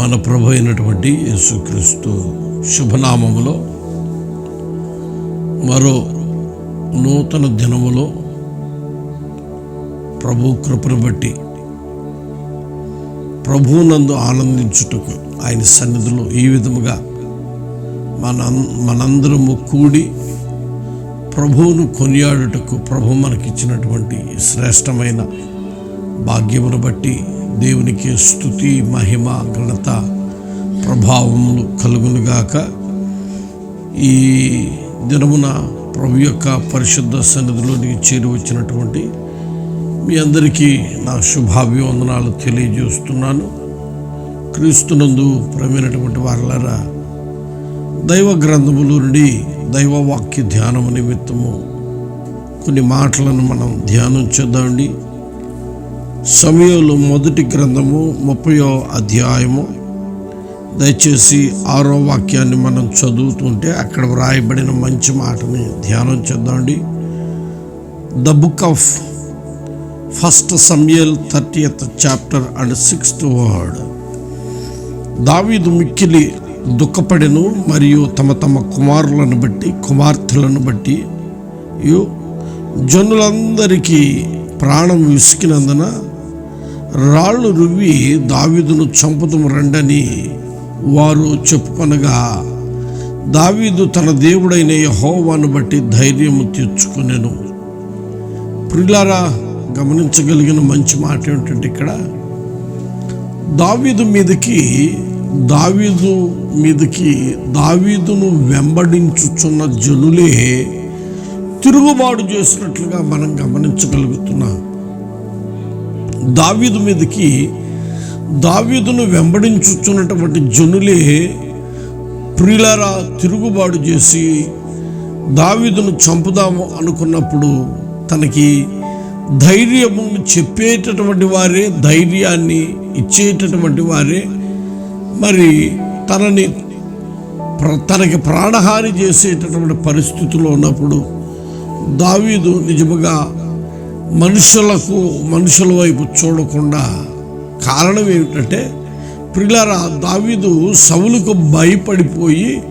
మన ప్రభు అయినటువంటి యేసుక్రీస్తు శుభనామములో మరో నూతన దినములో ప్రభు కృపను బట్టి ప్రభువునందు ఆనందించుటకు ఆయన సన్నిధిలో ఈ విధముగా మన మనందరము కూడి ప్రభువును కొనియాడుటకు ప్రభు మనకిచ్చినటువంటి శ్రేష్టమైన భాగ్యమును బట్టి దేవునికి స్థుతి మహిమ ఘనత ప్రభావములు కలుగునుగాక ఈ దినమున ప్రభు యొక్క పరిశుద్ధ సన్నిధిలోనికి చేరి వచ్చినటువంటి మీ అందరికీ నా శుభాభివందనాలు తెలియజేస్తున్నాను. క్రీస్తునందు ప్రమైనటువంటి వారలారా దైవ గ్రంథముల నుండి దైవ వాక్య ధ్యానము నిమిత్తము కొన్ని మాటలను మనం ధ్యానం చేద్దామండి. సమయంలో మొదటి గ్రంథము ముప్పయో అధ్యాయము. దయచేసి ఆరో వాక్యాన్ని మనం చదువుతుంటే అక్కడ వ్రాయబడిన మంచి మాటని ధ్యానం చేద్దామండి. The book of first Samuel thirtieth chapter and sixth word దావీదు మిక్కిలి దుఃఖపడెను మరియు తమ తమ కుమారులను బట్టి కుమార్తెలను బట్టి యు జనులందరికీ ప్రాణం విసికినందున రాళ్ళు రువ్వి దావీదును చంపుతము రండని వారు చెప్పుకొనగా దావీదు తన దేవుడైన యహోవాను బట్టి ధైర్యము తెచ్చుకునేను ప్రిలారా గమనించగలిగిన మంచి మాట ఏమిటంటే ఇక్కడ దావీదు మీదకి దావీదు మీదకి దావీదును వెంబడించుచున్న జనులే తిరుగుబాటు చేసినట్లుగా మనం గమనించగలుగుతున్నాం. దావీదు మీదకి దావీదును వెంబడించుచున్నటువంటి జనులే ప్రియులారా తిరుగుబాటు చేసి దావీదును చంపుదాము అనుకున్నప్పుడు తనకి ధైర్యము చెప్పేటటువంటి వారే ధైర్యాన్ని ఇచ్చేటటువంటి వారే. మరి తనని ప్ర- తనకి ప్రాణహాని చేసేటటువంటి పరిస్థితుల్లో ఉన్నప్పుడు దావీదు నిజముగా మనుషులకు మనుషుల వైపు చూడకుండా కారణం ఏమిటంటే ప్రిలారా దావీదు సవులకు భయపడిపోయి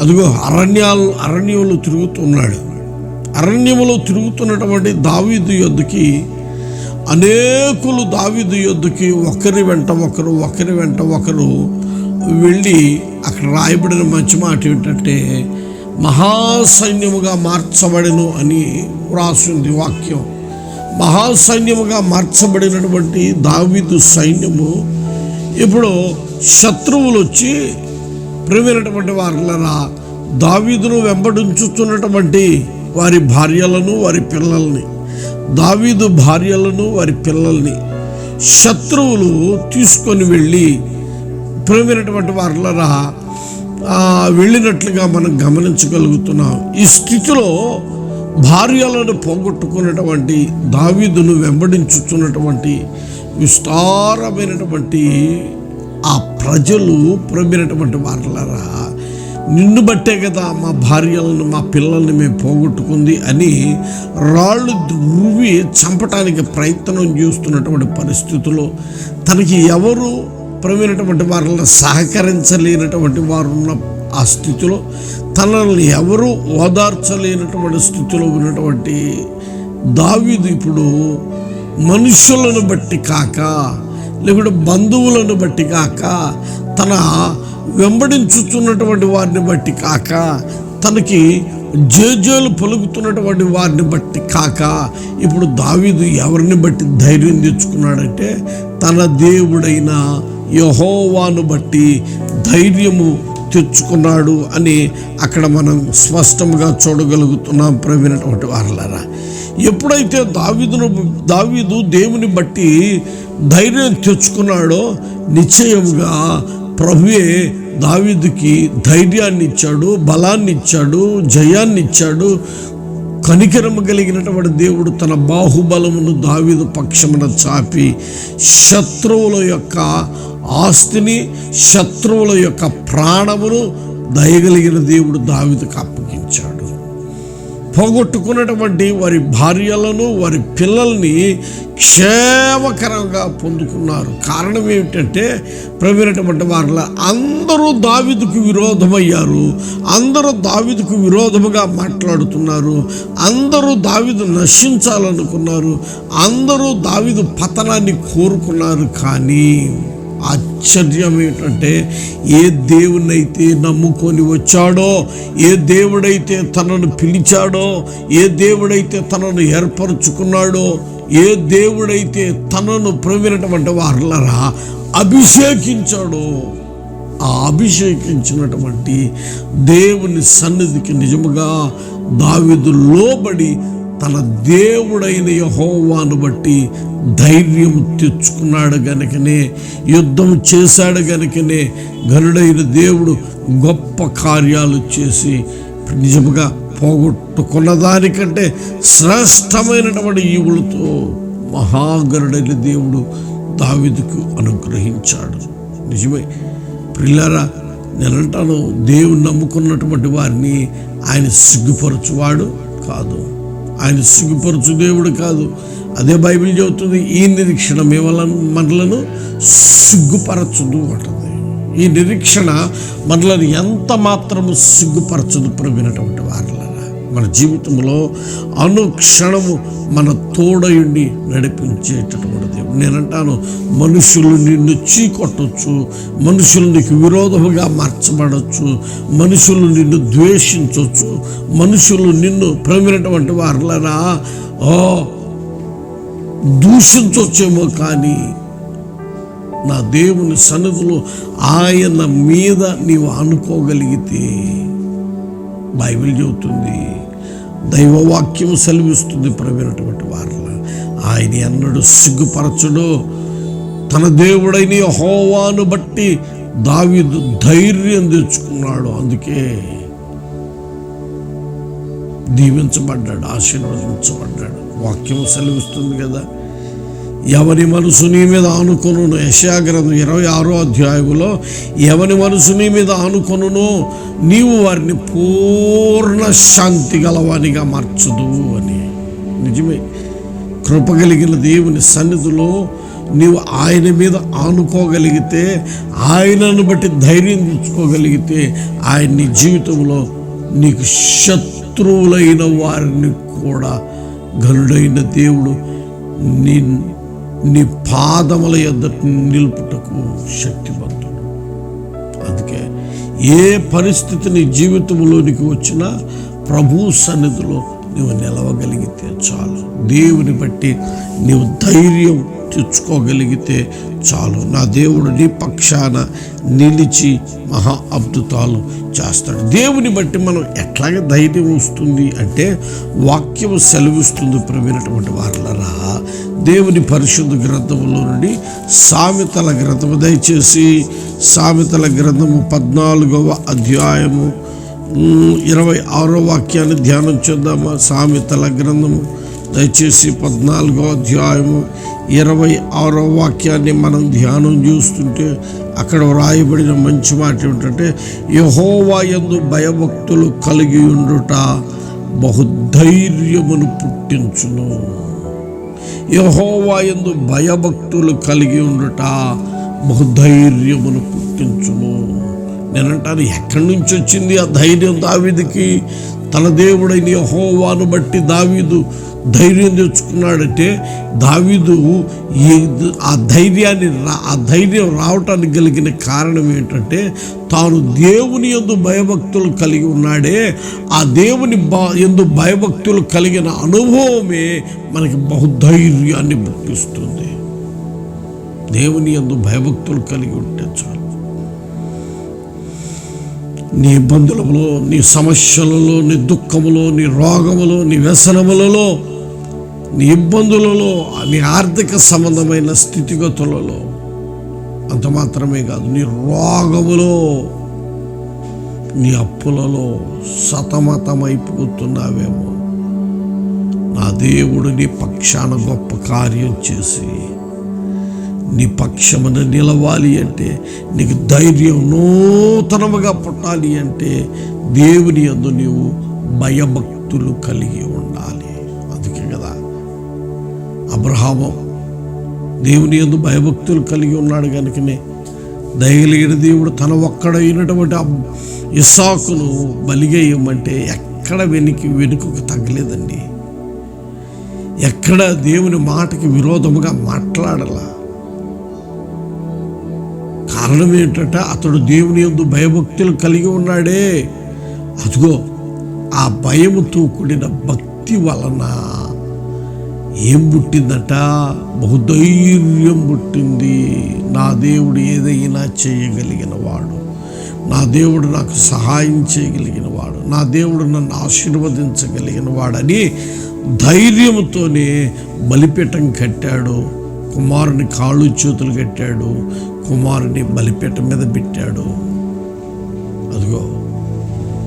అదిగో అరణ్యాలు అరణ్యంలో తిరుగుతున్నాడు. అరణ్యములో తిరుగుతున్నటువంటి దావీదు యొద్దకి అనేకులు దావీదు యొద్దకి ఒకరి వెంట ఒకరు ఒకరి వెంట ఒకరు వెళ్ళి అక్కడ రాయబడిన మంచి మాట ఏమిటంటే మహాసైన్యముగా మార్చబడెను అని వ్రాసింది వాక్యం. మహాసైన్యముగా మార్చబడినటువంటి దావీదు సైన్యము ఇప్పుడు శత్రువులు వచ్చి ప్రేమైనటువంటి వారులరా దావీదును వెంబడించుతున్నటువంటి వారి భార్యలను వారి పిల్లల్ని. దావీదు భార్యలను వారి పిల్లల్ని శత్రువులు తీసుకొని వెళ్ళి ప్రేమైనటువంటి వారులరా వెళ్ళినట్లుగా మనం గమనించగలుగుతున్నాం. ఈ స్థితిలో భార్యలను పోగొట్టుకున్నటువంటి దావీదును వెంబడించుతున్నటువంటి విస్తారమైనటువంటి ఆ ప్రజలు ప్రమినటువంటి వారలరా నిన్ను బట్టే కదా మా భార్యలను మా పిల్లల్ని మేము పోగొట్టుకుంది అని రాళ్ళు దువ్వి చంపటానికి ప్రయత్నం చేస్తున్నటువంటి పరిస్థితుల్లో తనకి ఎవరు ప్రవీణటువంటి వారిని సహకరించలేనటువంటి వారు ఉన్న ఆ స్థితిలో తనల్ని ఎవరు ఓదార్చలేనటువంటి స్థితిలో ఉన్నటువంటి దావీదు ఇప్పుడు మనుషులను బట్టి కాక లేకుంటే బంధువులను బట్టి కాక తన వెంబడించుతున్నటువంటి వారిని బట్టి కాక తనకి జేజేలు పలుకుతున్నటువంటి వారిని బట్టి కాక ఇప్పుడు దావీదు ఎవరిని బట్టి ధైర్యం తెచ్చుకున్నాడంటే తన దేవుడైన యహోవాను బట్టి ధైర్యము తెచ్చుకున్నాడు అని అక్కడ మనం స్పష్టంగా చూడగలుగుతున్నాం ప్రవీణటువంటి వారలారా. ఎప్పుడైతే దావీదును దావీదు దేవుని బట్టి ధైర్యం తెచ్చుకున్నాడో నిశ్చయముగా ప్రభువే దావీదుకి ధైర్యాన్ని ఇచ్చాడు బలాన్ని ఇచ్చాడు జయాన్ని ఇచ్చాడు. కనికరము కలిగినటువంటి దేవుడు తన బాహుబలమును దావీదు పక్షమున చాపి శత్రువుల యొక్క ఆస్తిని శత్రువుల యొక్క ప్రాణమును దయగలిగిన దేవుడు దావితకు అప్పగించాడు. పోగొట్టుకున్నటువంటి వారి భార్యలను వారి పిల్లల్ని క్షేమకరంగా పొందుకున్నారు. కారణం ఏమిటంటే ప్రవీణటువంటి వారిలో అందరూ దావిదుకు విరోధమయ్యారు. అందరూ దావిదుకు విరోధముగా మాట్లాడుతున్నారు. అందరూ దావిదు నశించాలనుకున్నారు. అందరూ దావిదు పతనాన్ని కోరుకున్నారు. కానీ ఆశ్చర్యం ఏంటంటే ఏ దేవునైతే నమ్ముకొని వచ్చాడో ఏ దేవుడైతే తనను పిలిచాడో ఏ దేవుడైతే తనను ఏర్పరచుకున్నాడో ఏ దేవుడైతే తనను ప్రవీణటువంటి వారులరా అభిషేకించాడో ఆ అభిషేకించినటువంటి దేవుని సన్నిధికి నిజముగా దావిదు లోబడి తన దేవుడైన యహోవాను బట్టి ధైర్యం తెచ్చుకున్నాడు గనుకనే యుద్ధం చేశాడు గనుకనే గనుడైన దేవుడు గొప్ప కార్యాలు చేసి నిజముగా పోగొట్టుకున్న దానికంటే శ్రేష్టమైనటువంటి ఈవులతో మహాగరుడైన దేవుడు దావిదుకు అనుగ్రహించాడు. నిజమే. పిల్లరా నేనంటాను దేవుని నమ్ముకున్నటువంటి వారిని ఆయన సిగ్గుపరచువాడు కాదు. ఆయన సిగ్గుపరచు దేవుడు కాదు. అదే బైబిల్ చెబుతుంది ఈ నిరీక్షణ మిమ్మల్ని మనలను సిగ్గుపరచదు అంటుంది. ఈ నిరీక్షణ మనలను ఎంత మాత్రము సిగ్గుపరచదు ప్రవినటువంటి వారిలో. మన జీవితంలో అనుక్షణము మన తోడయుండి నడిపించేటటువంటి దేవుడు. నేనంటాను మనుషులు నిన్ను చీకొట్టచ్చు మనుషులు నీకు విరోధముగా మార్చబడచ్చు మనుషులు నిన్ను ద్వేషించవచ్చు మనుషులు నిన్ను ప్రమినటువంటి వారులరా? ఓ దూషించవచ్చేమో కానీ నా దేవుని సన్నిధిలో ఆయన మీద నీవు అనుకోగలిగితే బైబిల్ చెబుతుంది. దైవవాక్యం సెలవిస్తుంది ప్రవీణటువంటి వారిలో. ఆయన ఎన్నడు సిగ్గుపరచడు. తన దేవుడైన హోవాను బట్టి దావి ధైర్యం తెచ్చుకున్నాడు. అందుకే దీవించబడ్డాడు ఆశీర్వదించబడ్డాడు. వాక్యం సెలవిస్తుంది కదా. ఎవరి మనసు నీ మీద ఆనుకొనును? యశాగ్రంథం ఇరవై ఆరో అధ్యాయంలో ఎవరి మనసు నీ మీద ఆనుకొనును? నీవు వారిని పూర్ణ శాంతి గలవానిగా మార్చదు అని. నిజమే. కృప కలిగిన దేవుని సన్నిధిలో నీవు ఆయన మీద ఆనుకోగలిగితే ఆయనను బట్టి ధైర్యం తెచ్చుకోగలిగితే ఆయన నీ జీవితంలో నీకు శత్రువులైన వారిని కూడా గనుడైన దేవుడు నీ నీ పాదముల యొద్ద నిలుపుటకు శక్తివంతుడు. అందుకే ఏ పరిస్థితి నీ జీవితంలోనికి వచ్చినా ప్రభు సన్నిధిలో నువ్వు నిలవగలిగితే చాలు. దేవుని బట్టి నీవు ధైర్యం తెచ్చుకోగలిగితే చాలు. నా దేవుడు నీ పక్షాన నిలిచి మహా అద్భుతాలు చేస్తాడు. దేవుని బట్టి మనం ఎట్లాగ ధైర్యం వస్తుంది అంటే వాక్యం సెలవిస్తుంది ప్రవీణటువంటి వారలరా. దేవుని పరిశుద్ధ గ్రంథములో నుండి సామెతల గ్రంథము దయచేసి సామెతల గ్రంథము పద్నాలుగవ అధ్యాయము ఇరవై ఆరో వాక్యాన్ని ధ్యానం చేద్దామా? సామెతల గ్రంథము దయచేసి పద్నాలుగో అధ్యాయము ఇరవై ఆరో వాక్యాన్ని మనం ధ్యానం చేస్తుంటే అక్కడ వ్రాయబడిన మంచి మాట ఏమిటంటే యహోవా ఎందు భయభక్తులు కలిగి ఉండుట బహుధైర్యమును పుట్టించును. యహోవా ఎందు భయభక్తులు కలిగి ఉండుట బహుధైర్యమును పుట్టించును. నేనంటాను ఎక్కడి నుంచి వచ్చింది ఆ ధైర్యం దావీదుకి? తన దేవుడైన యహోవాను బట్టి దావీదు ధైర్యం తెచ్చుకున్నాడంటే దావీదు ఆ ధైర్యాన్ని రా ఆ ధైర్యం రావటానికి కలిగిన కారణం ఏంటంటే తాను దేవుని ఎందు భయభక్తులు కలిగి ఉన్నాడే. ఆ దేవుని బా ఎందు భయభక్తులు కలిగిన అనుభవమే మనకి బహుధైర్యాన్ని పుట్టిస్తుంది. దేవుని ఎందు భయభక్తులు కలిగి ఉంటే చాలు. నీ ఇబ్బందులలో నీ సమస్యలలో నీ దుఃఖములో నీ రోగములో నీ వ్యసనములలో నీ ఇబ్బందులలో నీ ఆర్థిక సంబంధమైన స్థితిగతులలో. అంత మాత్రమే కాదు నీ రోగములో నీ అప్పులలో సతమతమైపోతున్నావేమో. నా దేవుడు నీ పక్షాన గొప్ప కార్యం చేసి నీ పక్షమున నిలవాలి అంటే నీకు ధైర్యం నూతనముగా పుట్టాలి అంటే దేవుని యందు నీవు భయభక్తులు భయభక్తులు కలిగి అబ్రహాము దేవుని ఎందు భయభక్తులు కలిగి ఉన్నాడు కనుకనే దయగలిగిన దేవుడు తన ఒక్కడైనటువంటి ఆ ఇస్సాకును బలిగేయమంటే ఎక్కడ వెనికి వెనుకకు తగ్గలేదండి. ఎక్కడ దేవుని మాటకి విరోధముగా మాట్లాడలా. కారణం ఏంటంటే అతడు దేవుని ఎందు భయభక్తులు కలిగి ఉన్నాడే. అదిగో ఆ భయముతో కూడిన భక్తి వలన ఏం పుట్టిందట? బహుధైర్యం పుట్టింది. నా దేవుడు ఏదైనా చేయగలిగిన వాడు. నా దేవుడు నాకు సహాయం చేయగలిగిన వాడు. నా దేవుడు నన్ను ఆశీర్వదించగలిగిన వాడని ధైర్యంతోనే బలిపీఠం కట్టాడు. కుమారుని కాళ్ళు చేతులు కట్టాడు. కుమారుని బలిపీఠం మీద పెట్టాడు. అదిగో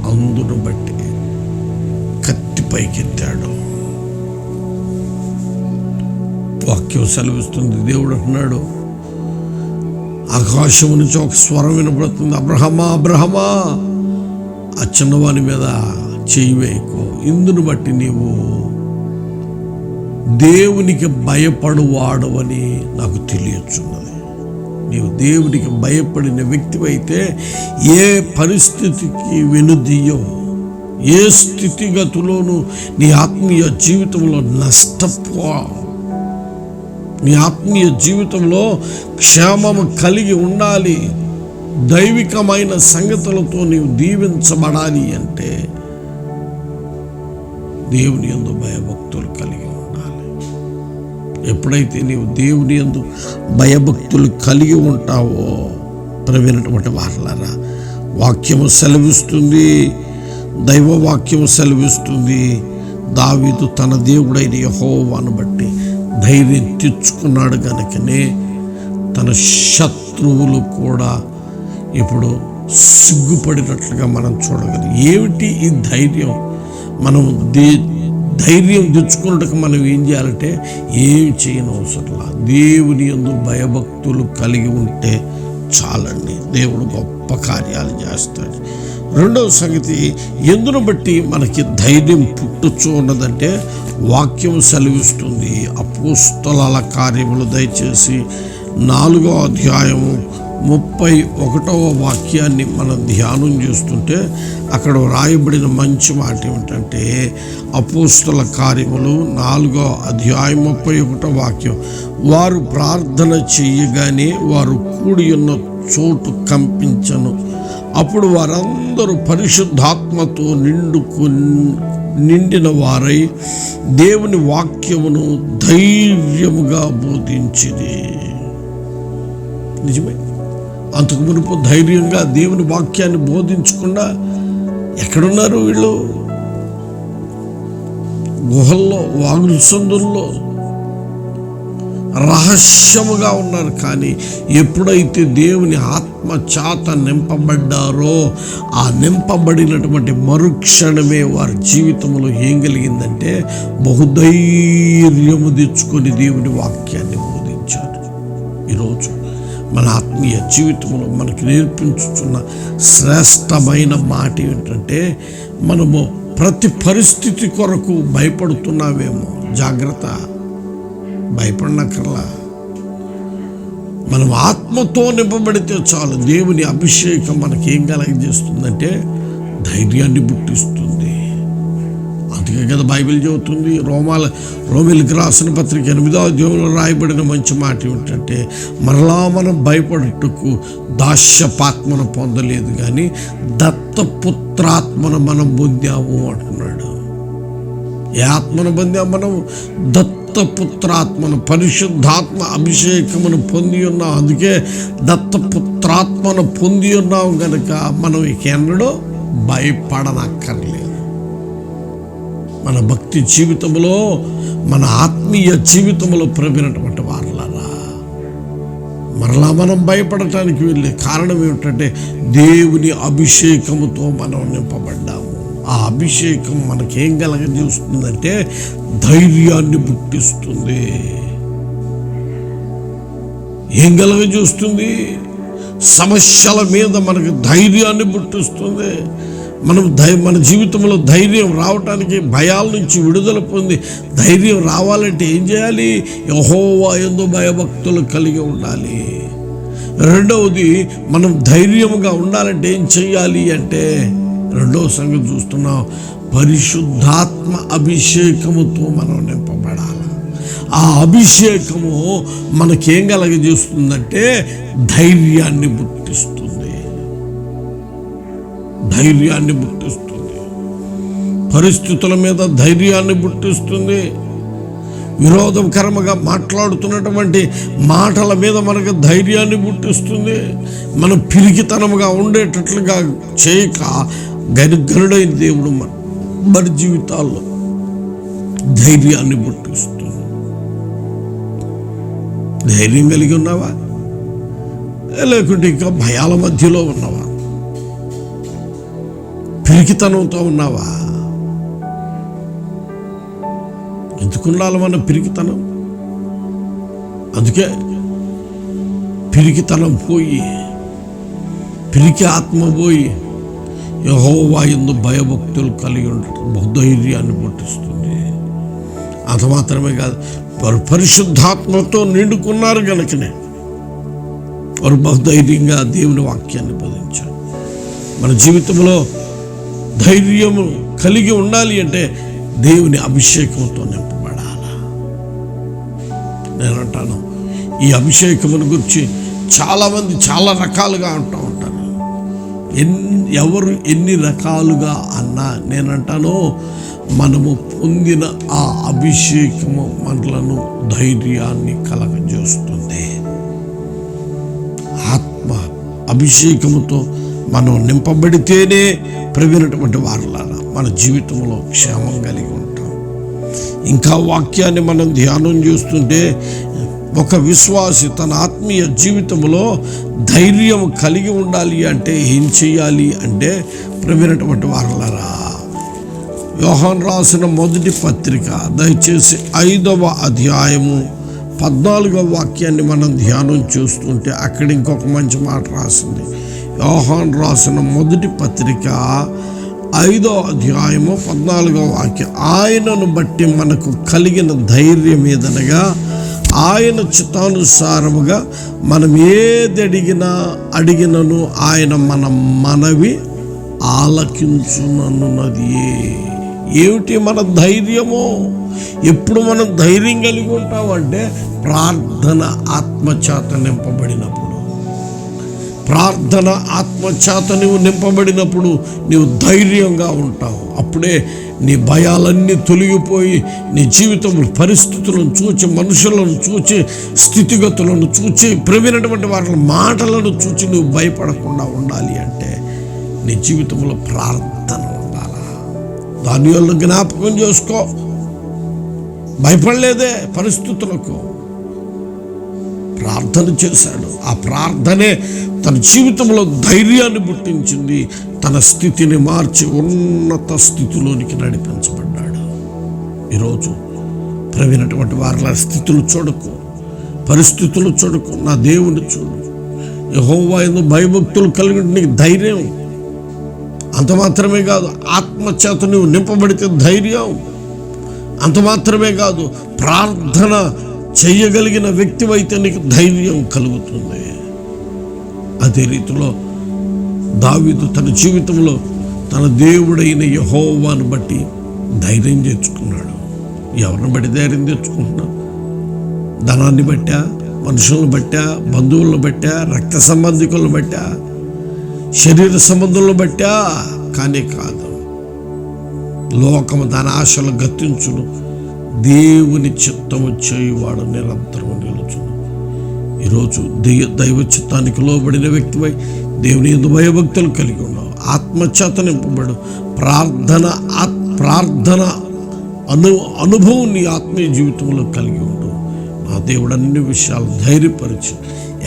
అందును బట్టి కత్తి పైకెత్తాడు. వాక్యం సెలవిస్తుంది. దేవుడు అంటున్నాడు ఆకాశం నుంచి ఒక స్వరం వినపడుతుంది అబ్రహమా అబ్రహమా ఆ చిన్నవాని మీద చేయి వేయకు. ఇందును బట్టి నీవు దేవునికి భయపడువాడు అని నాకు తెలియచున్నది. నీవు దేవునికి భయపడిన వ్యక్తివైతే ఏ పరిస్థితికి వెనుదీయవు ఏ స్థితిగతులోనూ నీ ఆత్మీయ జీవితంలో నష్టపో మీ ఆత్మీయ జీవితంలో క్షేమము కలిగి ఉండాలి. దైవికమైన సంగతులతో నీవు దీవించబడాలి అంటే దేవుని యందు భయభక్తులు కలిగి ఉండాలి. ఎప్పుడైతే నీవు దేవుని యందు భయభక్తులు కలిగి ఉంటావో ప్రవీణటువంటి వారలారా వాక్యము సెలవిస్తుంది దైవ వాక్యము సెలవిస్తుంది. దావీదు తన దేవుడైన యహోవాను బట్టి ధైర్యం తెచ్చుకున్నాడు కనుకనే తన శత్రువులు కూడా ఇప్పుడు సిగ్గుపడినట్లుగా మనం చూడగలం. ఏమిటి ఈ ధైర్యం? మనం దే ధైర్యం తెచ్చుకున్నట్టుగా మనం ఏం చేయాలంటే ఏం చేయని అవసరంలా దేవుని ఎందు భయభక్తులు కలిగి ఉంటే చాలండి. దేవుడు గొప్ప కార్యాలు చేస్తాడు. రెండవ సంగతి ఎందును బట్టి మనకి ధైర్యం పుట్టుచు ఉన్నదంటే వాక్యం సెలవిస్తుంది. అపోస్తలాల కార్యములు దయచేసి నాలుగో అధ్యాయము ముప్పై ఒకటవ వాక్యాన్ని మనం ధ్యానం చేస్తుంటే అక్కడ వ్రాయబడిన మంచి మాట ఏమిటంటే అపోస్తల కార్యములు నాలుగో అధ్యాయం ముప్పై ఒకటో వాక్యం. వారు ప్రార్థన చేయగానే వారు కూడి ఉన్న చోటు కంపించను. అప్పుడు వారందరూ పరిశుద్ధాత్మతో నిండుకు నిండిన వారై దేవుని వాక్యమును ధైర్యముగా బోధించింది నిజమే? అంతకు మునుపు ధైర్యంగా దేవుని వాక్యాన్ని బోధించకుండా ఎక్కడున్నారు వీళ్ళు? గుహల్లో వాగుల సందుల్లో రహస్యముగా ఉన్నారు. కానీ ఎప్పుడైతే దేవుని ఆత్మ చాత నింపబడ్డారో ఆ నింపబడినటువంటి మరుక్షణమే వారి జీవితంలో ఏం కలిగిందంటే బహుధైర్యము తెచ్చుకొని దేవుని వాక్యాన్ని బోధించారు. ఈరోజు మన ఆత్మీయ జీవితంలో మనకి నేర్పించుతున్న శ్రేష్టమైన మాట ఏంటంటే మనము ప్రతి పరిస్థితి కొరకు భయపడుతున్నామేమో జాగ్రత్త. భయపడనక్కర్లా. మనం ఆత్మతో నింపబడితే చాలు. దేవుని అభిషేకం మనకి ఏం కలగజేస్తుందంటే ధైర్యాన్ని పుట్టిస్తుంది. అందుకే కదా బైబిల్ చెబుతుంది రోమాల రోమిల్కి రాసిన పత్రిక ఎనిమిదో దేవుడు రాయబడిన మంచి మాట ఏమిటంటే మరలా మనం భయపడటకు దాస్యపాత్మను పొందలేదు కానీ దత్తపుత్రాత్మను మనం పొందాము అంటున్నాడు. ఏ ఆత్మను పొందాం మనం దత్త దత్తపుత్రాత్మను పరిశుద్ధాత్మ అభిషేకమును పొంది ఉన్నాం అందుకే దత్తపుత్రాత్మను పొంది ఉన్నాం కనుక మనం ఎన్నడూ భయపడనక్కర్లేదు. మన భక్తి జీవితంలో మన ఆత్మీయ జీవితంలో ప్రవీణటువంటి వారులరా. మరలా మనం భయపడటానికి వెళ్ళే కారణం ఏమిటంటే దేవుని అభిషేకముతో మనం నింపబడ్డాము. ఆ అభిషేకం మనకేం కలగజేస్తుందంటే ధైర్యాన్ని పుట్టిస్తుంది. ఏం కలగజేస్తుంది? సమస్యల మీద మనకు ధైర్యాన్ని పుట్టిస్తుంది. మనం ధై మన జీవితంలో ధైర్యం రావటానికి భయాల నుంచి విడుదల పొంది ధైర్యం రావాలంటే ఏం చేయాలి? యహోవా ఎందు భయభక్తులు కలిగి ఉండాలి. రెండవది మనం ధైర్యముగా ఉండాలంటే ఏం చేయాలి అంటే రెండవ సంగతి చూస్తున్నాం పరిశుద్ధాత్మ అభిషేకముతో మనం నింపబడాలి. ఆ అభిషేకము మనకేం కలగజేస్తుందంటే ధైర్యాన్ని పుట్టిస్తుంది ధైర్యాన్ని పుట్టిస్తుంది పరిస్థితుల మీద ధైర్యాన్ని పుట్టిస్తుంది విరోధకరముగా మాట్లాడుతున్నటువంటి మాటల మీద మనకు ధైర్యాన్ని పుట్టిస్తుంది మనం పిరికితనముగా ఉండేటట్లుగా చేయక గనుగనుడైన దేవుడు మన మన జీవితాల్లో ధైర్యాన్ని పుట్టిస్తుంది ధైర్యం కలిగి ఉన్నావా? లేకుంటే ఇంకా భయాల మధ్యలో ఉన్నావా? పిరికితనంతో ఉన్నావా? ఎందుకు ఉండాలి మన పిరికితనం? అందుకే పిరికితనం పోయి పిరికి ఆత్మ పోయి యహోవా ఎందు భయభక్తులు కలిగి ఉండటం బహుధైర్యాన్ని పుట్టిస్తుంది. అంత మాత్రమే కాదు వారు పరిశుద్ధాత్మతో నిండుకున్నారు కనుకనే వారు బహుధైర్యంగా దేవుని వాక్యాన్ని బోధించారు. మన జీవితంలో ధైర్యము కలిగి ఉండాలి అంటే దేవుని అభిషేకంతో నింపబడాలి? నేను అంటాను ఈ అభిషేకమును గురించి చాలామంది చాలా రకాలుగా అంటూ ఉంటారు. ఎన్ ఎవరు ఎన్ని రకాలుగా అన్నా నేనంటాను మనము పొందిన ఆ అభిషేకము మనలను ధైర్యాన్ని కలగజేస్తుంది. ఆత్మ అభిషేకముతో మనం నింపబడితేనే ప్రవీణటువంటి వారులారా మన జీవితంలో క్షేమం కలిగి ఉంటాం. ఇంకా వాక్యాన్ని మనం ధ్యానం చేస్తుంటే ఒక విశ్వాసి తన ఆత్మీయ జీవితంలో ధైర్యం కలిగి ఉండాలి అంటే ఏం చేయాలి అంటే ప్రవీణటువంటి వారలరా. యోహన్ రాసిన మొదటి పత్రిక దయచేసి ఐదవ అధ్యాయము పద్నాలుగవ వాక్యాన్ని మనం ధ్యానం చూస్తుంటే అక్కడ ఇంకొక మంచి మాట రాసింది. యోహాన్ రాసిన మొదటి పత్రిక ఐదో అధ్యాయము పద్నాలుగవ వాక్యం. ఆయనను బట్టి మనకు కలిగిన ధైర్యం ఏదనగా ఆయన చిత్తానుసారముగా మనం ఏది అడిగినా అడిగినను ఆయన మన మనవి ఆలకించునన్నది ఏమిటి మన ధైర్యము? ఎప్పుడు మనం ధైర్యం కలిగి ఉంటామంటే ప్రార్థన ఆత్మచేత నింపబడినప్పుడు. ప్రార్థన ఆత్మచేత నువ్వు నింపబడినప్పుడు నీవు ధైర్యంగా ఉంటావు. అప్పుడే నీ భయాలన్నీ తొలగిపోయి నీ జీవితం పరిస్థితులను చూచి మనుషులను చూచి స్థితిగతులను చూచి ప్రవీణటువంటి వారి మాటలను చూచి నువ్వు భయపడకుండా ఉండాలి అంటే నీ జీవితంలో ప్రార్థన ఉండాలా? దాని వల్ల జ్ఞాపకం చేసుకో. భయపడలేదే పరిస్థితులకు. ప్రార్థన చేశాడు. ఆ ప్రార్థనే తన జీవితంలో ధైర్యాన్ని పుట్టించింది. తన స్థితిని మార్చి ఉన్నత స్థితిలోనికి నడిపించబడ్డాడు. ఈరోజు ప్రవీణటువంటి వారిలా స్థితులు చూడకు పరిస్థితులు చూడకు నా దేవుని చూడు. యహోవా ఎందు భయభక్తులు కలిగి నీకు ధైర్యం. అంత మాత్రమే కాదు ఆత్మచేత నువ్వు నింపబడితే ధైర్యం. అంత మాత్రమే కాదు ప్రార్థన చేయగలిగిన వ్యక్తివైతే నీకు ధైర్యం కలుగుతుంది. అదే రీతిలో దావీదు తన జీవితంలో తన దేవుడైన యహోవాను బట్టి ధైర్యం తెచ్చుకున్నాడు ఎవరిని బట్టి ధైర్యం తెచ్చుకుంటున్నాడు ధనాన్ని బట్టా మనుషులను బట్టా బంధువులను బట్టా రక్త సంబంధికులను బట్టా శరీర సంబంధులను బట్టా? కానీ కాదు. లోకము తన ఆశలు గతించును. దేవుని చిత్తము చేయువాడు నిరంతరం నిలుచును. ఈరోజు దైవ దైవ చిత్తానికి లోబడిన వ్యక్తిపై దేవుని ఎందు భయభక్తులు కలిగి ఉన్నావు. ఆత్మచేత నింపబడు ప్రార్థన ఆత్ ప్రార్థన అను అనుభవం నీ ఆత్మీయ జీవితంలో కలిగి ఉండు. నా దేవుడు అన్ని విషయాలు ధైర్యపరిచి.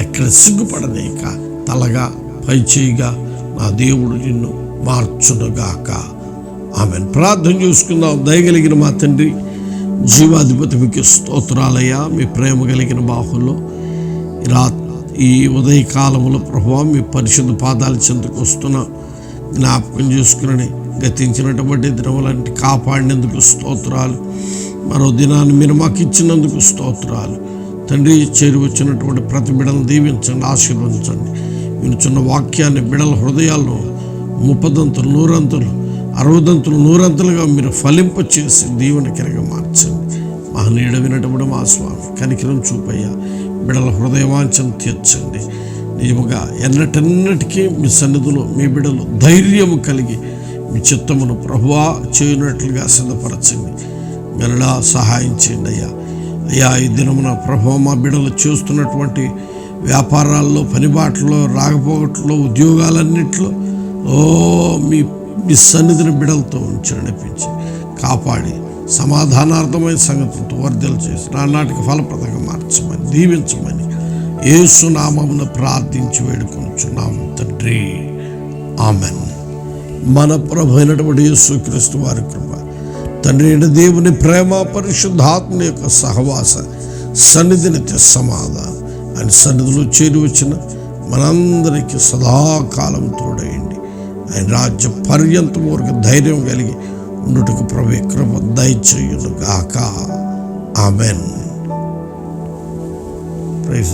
ఎక్కడ సిగ్గుపడలేక తలగా పై చేయిగా నా దేవుడు నిన్ను మార్చునుగాక. ఆమె ప్రార్థన చూసుకుందాం. దయగలిగిన మా తండ్రి జీవాధిపతి మీకు స్తోత్రాలయ్యా. మీ ప్రేమ కలిగిన బాహుల్లో రాత్రి ఈ ఉదయకాలంలో ప్రభావ మీ పరిశుద్ధ పాదాల చెందుకు వస్తున్న జ్ఞాపకం చేసుకుని గతించినటువంటి దినములంటి కాపాడినందుకు స్తోత్రాలు. మరో దినాన్ని మీరు మాకు ఇచ్చినందుకు స్తోత్రాలు. తండ్రి చేరువచ్చినటువంటి ప్రతి బిడలను దీవించండి ఆశీర్వదించండి. వినుచున్న వాక్యాన్ని బిడల హృదయాల్లో ముప్పదంతులు నూరంతులు అరవదంతులు నూరంతులుగా మీరు ఫలింప చేసి దీవెన కిరగ మార్చండి. మహనీయుడ వినటముడు మా స్వామి కనికిరం చూపయ్యా. బిడల హృదయవాంఛను తీర్చండి. నిజముగా ఎన్నటన్నిటికీ మీ సన్నిధిలో మీ బిడలు ధైర్యము కలిగి మీ చిత్తమును ప్రభువా చేయనట్లుగా సిద్ధపరచండి. గనడా సహాయం చేయండి అయ్యా. అయ్యా ఈ దినమున ప్రభు మా బిడలు చేస్తున్నటువంటి వ్యాపారాల్లో పనిబాట్లో రాకపోవట్లో ఉద్యోగాలన్నింటిలో ఓ మీ మీ సన్నిధిని బిడలతో ఉంచి నడిపించి కాపాడి సమాధానార్థమైన సంగతులతో వర్ధలు చేసి నానాటికి ఫలప్రదంగా మార్చమని దీవించమని ఏసునామమును ప్రార్థించి వేడుకొనుచున్నాము తండ్రి. ఆమెన్. మన ప్రభు అయినటువంటి యేసుక్రీస్తు వారి కృప తండ్రి అయిన దేవుని ప్రేమ పరిశుద్ధాత్మ యొక్క సహవాస సన్నిధిని సమాధానం ఆయన సన్నిధిలో చేరి వచ్చిన మనందరికీ సదాకాలం తోడయండి ఆయన రాజ్య పర్యంతం వరకు ధైర్యం కలిగి ఉండుటకు ప్రభు కృప దయచేయును గాక ఆమెన్ ప్రైజ్